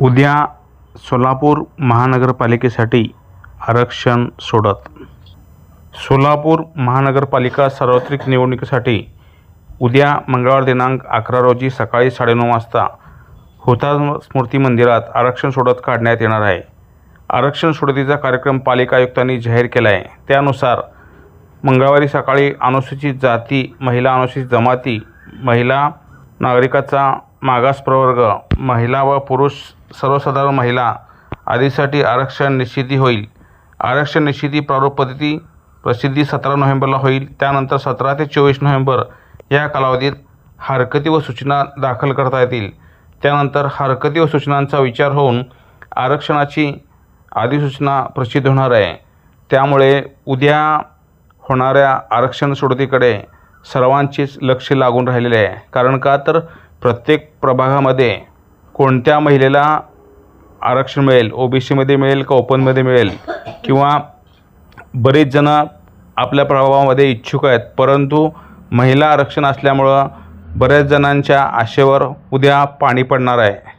उद्या सोलापूर महानगरपालिकेसाठी आरक्षण सोडत. सोलापूर महानगरपालिका सार्वत्रिक निवडणुकीसाठी उद्या मंगळवार दिनांक अकरा रोजी सकाळी साडेनऊ वाजता हुतात्मा स्मृती मंदिरात आरक्षण सोडत काढण्यात येणार आहे. आरक्षण सोडतीचा कार्यक्रम पालिका आयुक्तांनी जाहीर केला आहे त्यानुसार मंगळवारी सकाळी अनुसूचित जाती महिला अनुसूचित जमाती महिला नागरिकाचा मागास प्रवर्ग महिला व पुरुष सर्वसाधारण महिला आदीसाठी आरक्षण निश्चिती होईल. आरक्षण निश्चिती प्रारूप पद्धती प्रसिद्धी सतरा नोव्हेंबरला होईल. त्यानंतर सतरा ते चोवीस नोव्हेंबर या कालावधीत हरकती व सूचना दाखल करता येतील. त्यानंतर हरकती व सूचनांचा विचार होऊन आरक्षणाची अधिसूचना प्रसिद्ध होणार आहे. त्यामुळे उद्या होणाऱ्या आरक्षण सोडतीकडे सर्वांचेच लक्ष लागून राहिलेले आहे. कारण का तर प्रत्येक प्रभागामध्ये कोणत्या महिलेला आरक्षण मिळेल? ओ बी सीमध्ये मिळेल का ओपनमध्ये मिळेल? किंवा बरेच जण आपल्या प्रभावामध्ये इच्छुक आहेत परंतु महिला आरक्षण असल्यामुळं बऱ्याच जणांच्या आशेवर उद्या पाणी पडणार आहे.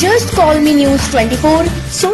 Just call me news twenty four